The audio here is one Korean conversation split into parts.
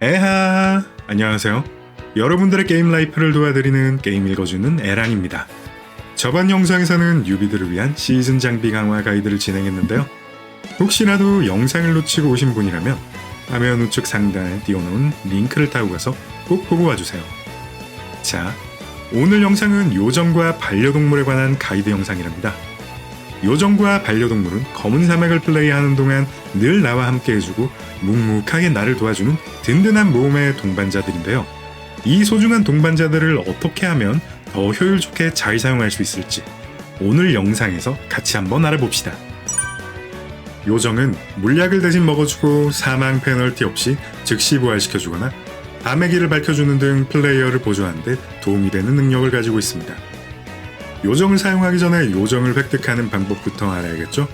에하 안녕하세요. 여러분들의 게임 라이프를 도와드리는 게임 읽어주는 에란입니다. 저번 영상에서는 뉴비들을 위한 시즌 장비 강화 가이드를 진행했는데요. 혹시라도 영상을 놓치고 오신 분이라면 화면 우측 상단에 띄워놓은 링크를 타고 가서 꼭 보고 와주세요. 자 오늘 영상은 요정과 반려동물에 관한 가이드 영상이랍니다 요정과 반려동물은 검은 사막을 플레이하는 동안 늘 나와 함께 해주고 묵묵하게 나를 도와주는 든든한 모험의 동반자들인데요. 이 소중한 동반자들을 어떻게 하면 더 효율 좋게 잘 사용할 수 있을지 오늘 영상에서 같이 한번 알아봅시다. 요정은 물약을 대신 먹어주고 사망 페널티 없이 즉시 부활시켜주거나 밤의 길을 밝혀주는 등 플레이어를 보조하는 데 도움이 되는 능력을 가지고 있습니다. 요정을 사용하기 전에 요정을 획득하는 방법부터 알아야겠죠?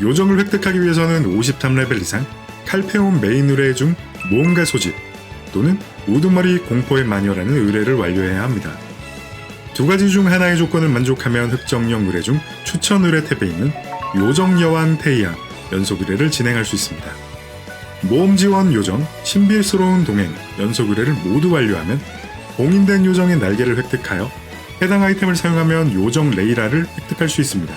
요정을 획득하기 위해서는 53레벨 이상 칼페온 메인 의뢰 중 모험가 소집 또는 우두머리 공포의 마녀라는 의뢰를 완료해야 합니다. 두 가지 중 하나의 조건을 만족하면 흑정령 의뢰 중 추천 의뢰 탭에 있는 요정 여왕 테이아 연속 의뢰를 진행할 수 있습니다. 모험 지원 요정, 신비스러운 동행 연속 의뢰를 모두 완료하면 봉인된 요정의 날개를 획득하여 해당 아이템을 사용하면 요정 레이라를 획득할 수 있습니다.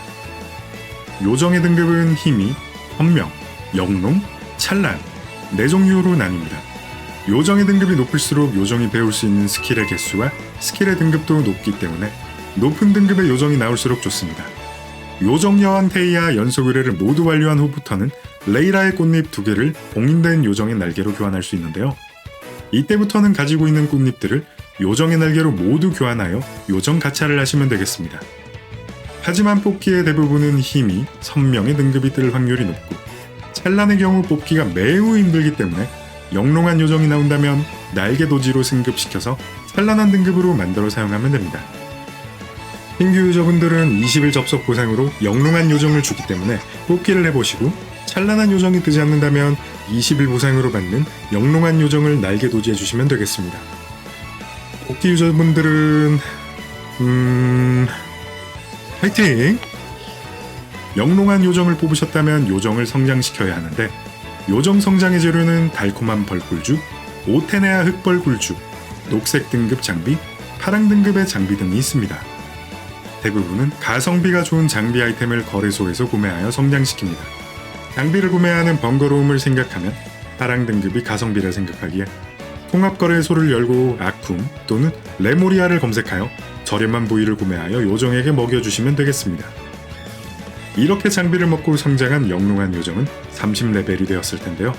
요정의 등급은 힘이, 헌명, 영롱, 찬란 네 종류로 나뉩니다. 요정의 등급이 높을수록 요정이 배울 수 있는 스킬의 개수와 스킬의 등급도 높기 때문에 높은 등급의 요정이 나올수록 좋습니다. 요정 여왕 테이아 연속 의뢰를 모두 완료한 후부터는 레이라의 꽃잎 두 개를 봉인된 요정의 날개로 교환할 수 있는데요. 이때부터는 가지고 있는 꽃잎들을 요정의 날개로 모두 교환하여 요정 가차를 하시면 되겠습니다. 하지만 뽑기의 대부분은 힘이 선명의 등급이 뜰 확률이 높고 찰란의 경우 뽑기가 매우 힘들기 때문에 영롱한 요정이 나온다면 날개 도지로 승급시켜서 찬란한 등급으로 만들어 사용하면 됩니다. 신규 유저분들은 20일 접속 보상으로 영롱한 요정을 주기 때문에 뽑기를 해보시고 찬란한 요정이 뜨지 않는다면 20일 보상으로 받는 영롱한 요정을 날개 도지해 주시면 되겠습니다. 뽑기 유저분들은 음... 화이팅! 영롱한 요정을 뽑으셨다면 요정을 성장시켜야 하는데 요정 성장의 재료는 달콤한 벌꿀주, 오테네아 흑벌꿀주, 녹색 등급 장비, 파랑 등급의 장비 등이 있습니다. 대부분은 가성비가 좋은 장비 아이템을 거래소에서 구매하여 성장시킵니다. 장비를 구매하는 번거로움을 생각하면 파랑 등급이 가성비라 생각하기에 통합거래소를 열고 아쿰 또는 레모리아를 검색하여 저렴한 부위를 구매하여 요정에게 먹여주시면 되겠습니다. 이렇게 장비를 먹고 성장한 영롱한 요정은 30레벨이 되었을 텐데요.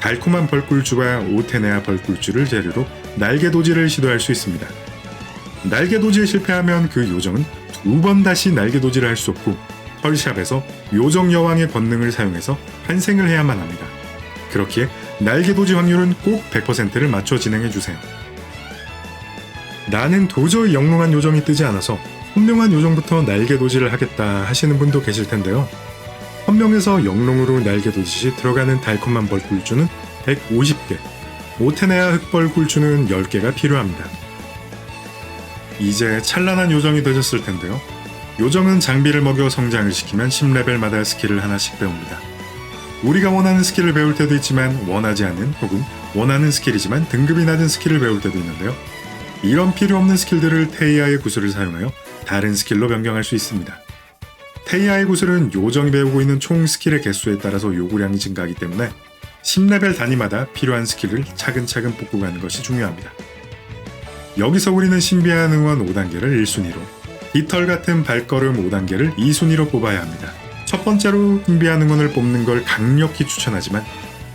달콤한 벌꿀주와 오테네아 벌꿀주를 재료로 날개 도지를 시도할 수 있습니다. 날개 도지에 실패하면 그 요정은 두 번 다시 날개 도지를 할 수 없고 펄샵에서 요정 여왕의 권능을 사용해서 환생을 해야만 합니다. 그렇기에 날개 도지 확률은 꼭 100%를 맞춰 진행해 주세요. 나는 도저히 영롱한 요정이 뜨지 않아서 현명한 요정부터 날개 도지를 하겠다 하시는 분도 계실 텐데요. 현명에서 영롱으로 날개 도지시 들어가는 달콤한 벌꿀주는 150개, 오테네아 흑벌꿀주는 10개가 필요합니다. 이제 찬란한 요정이 되셨을 텐데요. 요정은 장비를 먹여 성장을 시키면 10레벨마다 스킬을 하나씩 배웁니다. 우리가 원하는 스킬을 배울 때도 있지만 원하지 않는 혹은 원하는 스킬이지만 등급이 낮은 스킬을 배울 때도 있는데요. 이런 필요 없는 스킬들을 테이아의 구슬을 사용하여 다른 스킬로 변경할 수 있습니다. 테이아의 구슬은 요정이 배우고 있는 총 스킬의 개수에 따라서 요구량이 증가하기 때문에 10레벨 단위마다 필요한 스킬을 차근차근 뽑고 가는 것이 중요합니다. 여기서 우리는 신비한 응원 5단계를 1순위로, 깃털 같은 발걸음 5단계를 2순위로 뽑아야 합니다. 첫 번째로 신비한 응원을 뽑는 걸 강력히 추천하지만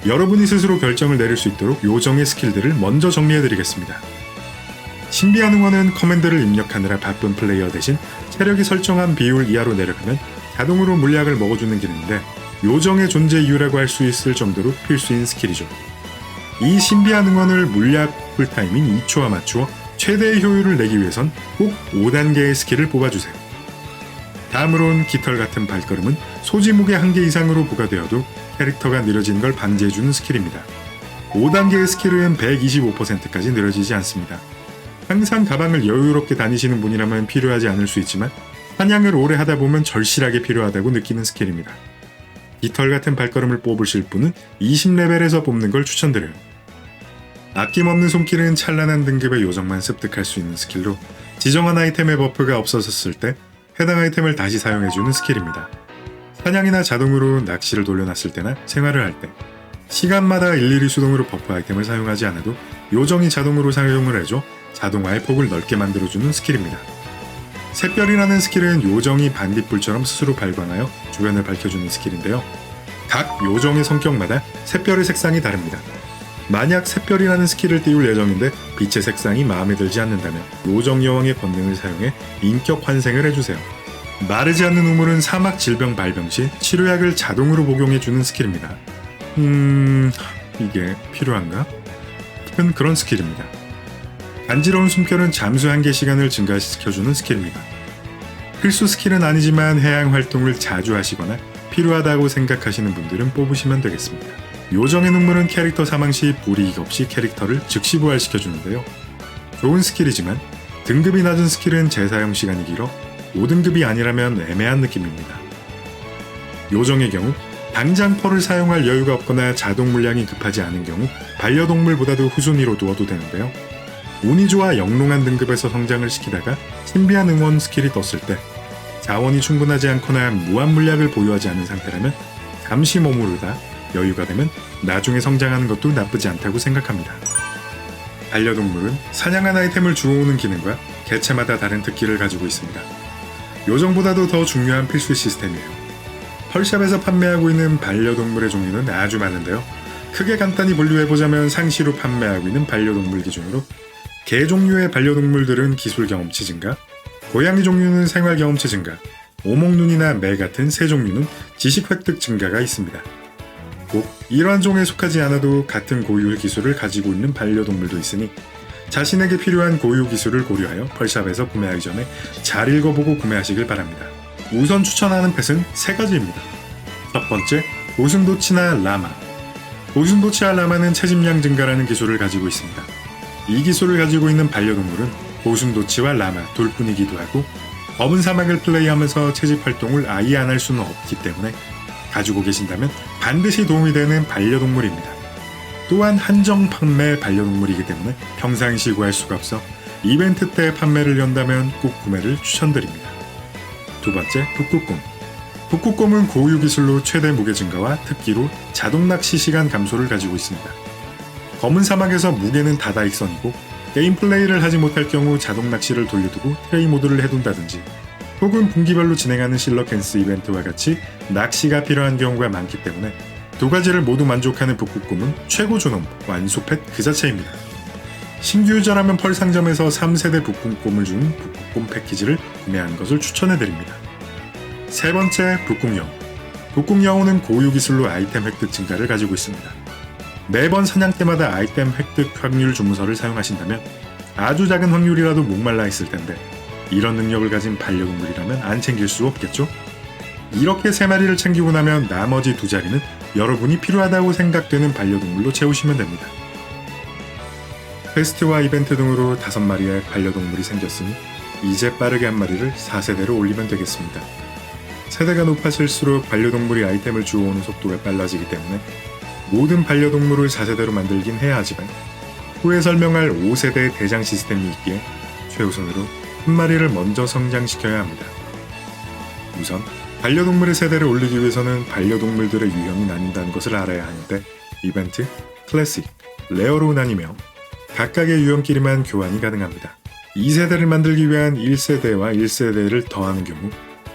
여러분이 스스로 결정을 내릴 수 있도록 요정의 스킬들을 먼저 정리해드리겠습니다. 신비한 응원은 커맨드를 입력하느라 바쁜 플레이어 대신 체력이 설정한 비율 이하로 내려가면 자동으로 물약을 먹어주는 기능인데 요정의 존재 이유라고 할 수 있을 정도로 필수인 스킬이죠. 이 신비한 응원을 물약 쿨타임인 2초와 맞추어 최대의 효율을 내기 위해선 꼭 5단계의 스킬을 뽑아주세요. 다음으로는 깃털 같은 발걸음은 소지목의 한 개 이상으로 부과되어도 캐릭터가 느려지는 걸 방지해주는 스킬입니다. 5단계의 스킬은 125%까지 느려지지 않습니다. 항상 가방을 여유롭게 다니시는 분이라면 필요하지 않을 수 있지만 사냥을 오래 하다 보면 절실하게 필요하다고 느끼는 스킬입니다. 깃털 같은 발걸음을 뽑으실 분은 20레벨에서 뽑는 걸 추천드려요. 아낌없는 손길은 찬란한 등급의 요정만 습득할 수 있는 스킬로 지정한 아이템의 버프가 없어졌을 때 해당 아이템을 다시 사용해주는 스킬입니다. 사냥이나 자동으로 낚시를 돌려놨을 때나 생활을 할 때 시간마다 일일이 수동으로 버프 아이템을 사용하지 않아도 요정이 자동으로 사용을 해줘 자동화의 폭을 넓게 만들어주는 스킬입니다. 샛별이라는 스킬은 요정이 반딧불처럼 스스로 발광하여 주변을 밝혀주는 스킬인데요. 각 요정의 성격마다 샛별의 색상이 다릅니다. 만약 샛별이라는 스킬을 띄울 예정인데 빛의 색상이 마음에 들지 않는다면 요정 여왕의 본능을 사용해 인격 환생을 해주세요. 마르지 않는 우물은 사막 질병 발병 시 치료약을 자동으로 복용해주는 스킬입니다. 음... 이게 필요한가? 은 그런 스킬입니다. 간지러운 숨결은 잠수 한계 시간을 증가시켜주는 스킬입니다. 필수 스킬은 아니지만 해양 활동을 자주 하시거나 필요하다고 생각하시는 분들은 뽑으시면 되겠습니다. 요정의 눈물은 캐릭터 사망 시 불이익 없이 캐릭터를 즉시 부활시켜주는데요. 좋은 스킬이지만 등급이 낮은 스킬은 재사용 시간이 길어 5등급이 아니라면 애매한 느낌입니다. 요정의 경우 당장 펄을 사용할 여유가 없거나 자동 물량이 급하지 않은 경우 반려동물보다도 후순위로 두어도 되는데요. 운이 좋아 영롱한 등급에서 성장을 시키다가 신비한 응원 스킬이 떴을 때 자원이 충분하지 않거나 무한 물약을 보유하지 않은 상태라면 잠시 머무르다 여유가 되면 나중에 성장하는 것도 나쁘지 않다고 생각합니다. 반려동물은 사냥한 아이템을 주워오는 기능과 개체마다 다른 특기를 가지고 있습니다. 요정보다도 더 중요한 필수 시스템이에요. 펄샵에서 판매하고 있는 반려동물의 종류는 아주 많은데요. 크게 간단히 분류해보자면 상시로 판매하고 있는 반려동물 기준으로 개 종류의 반려동물들은 기술 경험치 증가, 고양이 종류는 생활 경험치 증가, 오목눈이나 매 같은 새 종류는 지식 획득 증가가 있습니다. 꼭 이러한 종에 속하지 않아도 같은 고유 기술을 가지고 있는 반려동물도 있으니 자신에게 필요한 고유 기술을 고려하여 펄샵에서 구매하기 전에 잘 읽어보고 구매하시길 바랍니다. 우선 추천하는 펫은 세 가지입니다. 첫 번째, 오순도치나 라마. 오순도치와 라마는 채집량 증가라는 기술을 가지고 있습니다. 이 기술을 가지고 있는 반려동물은 오순도치와 라마 둘뿐이기도 하고 검은 사막을 플레이하면서 채집 활동을 아예 안 할 수는 없기 때문에 가지고 계신다면 반드시 도움이 되는 반려동물입니다. 또한 한정 판매 반려동물이기 때문에 평상시 구할 수가 없어 이벤트 때 판매를 연다면 꼭 구매를 추천드립니다. 두 번째, 북극곰. 북극곰은 고유 기술로 최대 무게 증가와 특기로 자동 낚시 시간 감소를 가지고 있습니다. 검은 사막에서 무게는 다다익선이고 게임 플레이를 하지 못할 경우 자동 낚시를 돌려두고 트레이 모드를 해둔다든지 혹은 분기별로 진행하는 실러캔스 이벤트와 같이 낚시가 필요한 경우가 많기 때문에 두 가지를 모두 만족하는 북극곰은 최고 존엄, 완소펫 그 자체입니다. 신규 유저라면 펄 상점에서 3세대 북극곰을 주는 북극곰 패키지를 구매하는 것을 추천해드립니다. 세 번째, 북극여우. 북극여우는 고유 기술로 아이템 획득 증가를 가지고 있습니다. 매번 사냥 때마다 아이템 획득 확률 주문서를 사용하신다면 아주 작은 확률이라도 목말라 있을 텐데 이런 능력을 가진 반려동물이라면 안 챙길 수 없겠죠? 이렇게 세 마리를 챙기고 나면 나머지 두 자리는 여러분이 필요하다고 생각되는 반려동물로 채우시면 됩니다. 퀘스트와 이벤트 등으로 다섯 마리의 반려동물이 생겼으니 이제 빠르게 한 마리를 4세대로 올리면 되겠습니다. 세대가 높아질수록 반려동물이 아이템을 주워오는 속도가 빨라지기 때문에 모든 반려동물을 4세대로 만들긴 해야 하지만 후에 설명할 5세대 대장 시스템이 있기에 최우선으로 한 마리를 먼저 성장시켜야 합니다. 우선 반려동물의 세대를 올리기 위해서는 반려동물들의 유형이 나뉜다는 것을 알아야 하는데 이벤트, 클래식, 레어로 나뉘며 각각의 유형끼리만 교환이 가능합니다. 2세대를 만들기 위한 1세대와 1세대를 더하는 경우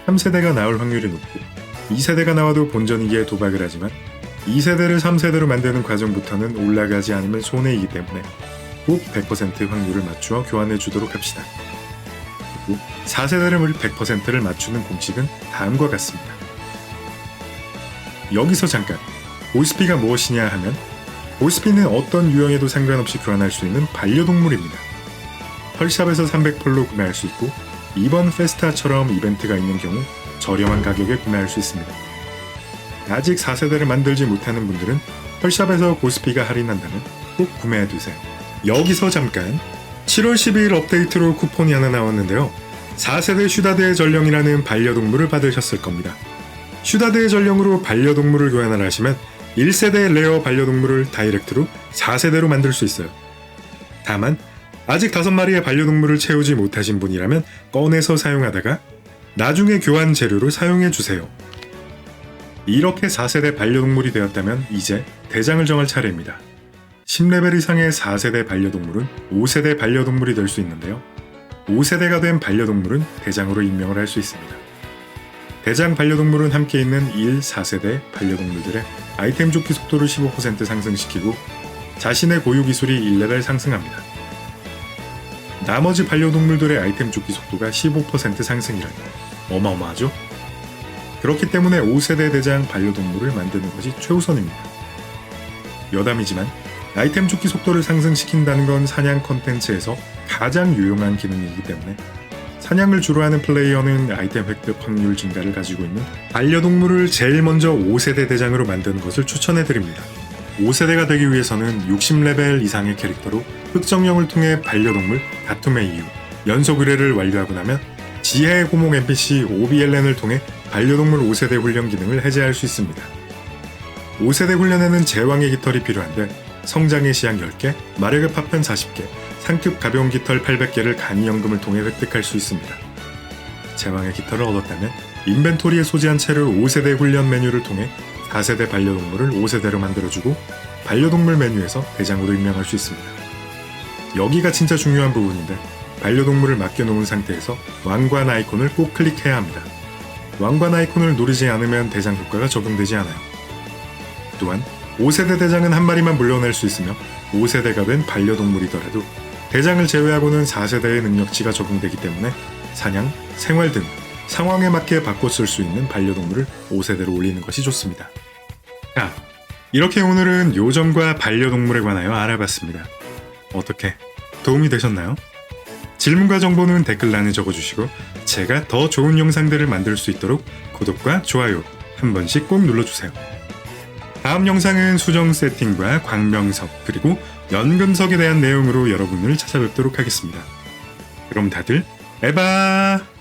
3세대가 나올 확률이 높고 2세대가 나와도 본전이기에 도박을 하지만 2세대를 3세대로 만드는 과정부터는 올라가지 않으면 손해이기 때문에 꼭 100% 확률을 맞추어 교환해 주도록 합시다. 그리고 4세대를 100%를 맞추는 공식은 다음과 같습니다. 여기서 잠깐 보스피가 무엇이냐 하면 보스피는 어떤 유형에도 상관없이 교환할 수 있는 반려동물입니다. 펄샵에서 300펄로 구매할 수 있고 이번 페스타처럼 이벤트가 있는 경우 저렴한 가격에 구매할 수 있습니다. 아직 4세대를 만들지 못하는 분들은 펄샵에서 고스피가 할인한다면 꼭 구매해 두세요. 여기서 잠깐 7월 12일 업데이트로 쿠폰이 하나 나왔는데요. 4세대 슈다드의 전령이라는 반려동물을 받으셨을 겁니다. 슈다드의 전령으로 반려동물을 교환을 하시면 1세대 레어 반려동물을 다이렉트로 4세대로 만들 수 있어요. 다만 아직 다섯 마리의 반려동물을 채우지 못하신 분이라면 꺼내서 사용하다가 나중에 교환 재료로 사용해 주세요. 이렇게 4세대 반려동물이 되었다면 이제 대장을 정할 차례입니다. 10레벨 이상의 4세대 반려동물은 5세대 반려동물이 될 수 있는데요. 5세대가 된 반려동물은 대장으로 임명을 할 수 있습니다. 대장 반려동물은 함께 있는 1, 4세대 반려동물들의 아이템 쫓기 속도를 15% 상승시키고 자신의 고유 기술이 1레벨 상승합니다. 나머지 반려동물들의 아이템 쫓기 속도가 15% 상승이라니 어마어마하죠? 그렇기 때문에 5세대 대장 반려동물을 만드는 것이 최우선입니다. 여담이지만 아이템 쫓기 속도를 상승시킨다는 건 사냥 컨텐츠에서 가장 유용한 기능이기 때문에 사냥을 주로 하는 플레이어는 아이템 획득 확률 증가를 가지고 있는 반려동물을 제일 먼저 5세대 대장으로 만드는 것을 추천해드립니다. 5세대가 되기 위해서는 60레벨 이상의 캐릭터로 흑정령을 통해 반려동물 다툼의 이유, 연속 의뢰를 완료하고 나면 지혜의 고목 NPC 오비엘렌을 통해 반려동물 5세대 훈련 기능을 해제할 수 있습니다. 5세대 훈련에는 제왕의 깃털이 필요한데 성장의 시약 10개, 마력의 파편 40개, 상급 가벼운 깃털 800개를 간이연금을 통해 획득할 수 있습니다. 제왕의 깃털을 얻었다면 인벤토리에 소지한 채를 5세대 훈련 메뉴를 통해 4세대 반려동물을 5세대로 만들어주고 반려동물 메뉴에서 대장으로 임명할 수 있습니다. 여기가 진짜 중요한 부분인데 반려동물을 맡겨놓은 상태에서 왕관 아이콘을 꼭 클릭해야 합니다. 왕관 아이콘을 누르지 않으면 대장 효과가 적용되지 않아요. 또한 5세대 대장은 한 마리만 물려낼 수 있으며 5세대가 된 반려동물이더라도 대장을 제외하고는 4세대의 능력치가 적용되기 때문에 사냥, 생활 등 상황에 맞게 바꿔 쓸 수 있는 반려동물을 5세대로 올리는 것이 좋습니다. 자, 이렇게 오늘은 요정과 반려동물에 관하여 알아봤습니다. 어떻게 도움이 되셨나요? 질문과 정보는 댓글란에 적어주시고 제가 더 좋은 영상들을 만들 수 있도록 구독과 좋아요 한 번씩 꼭 눌러주세요. 다음 영상은 수정 세팅과 광명석 그리고 연금석에 대한 내용으로 여러분을 찾아뵙도록 하겠습니다. 그럼 다들 에바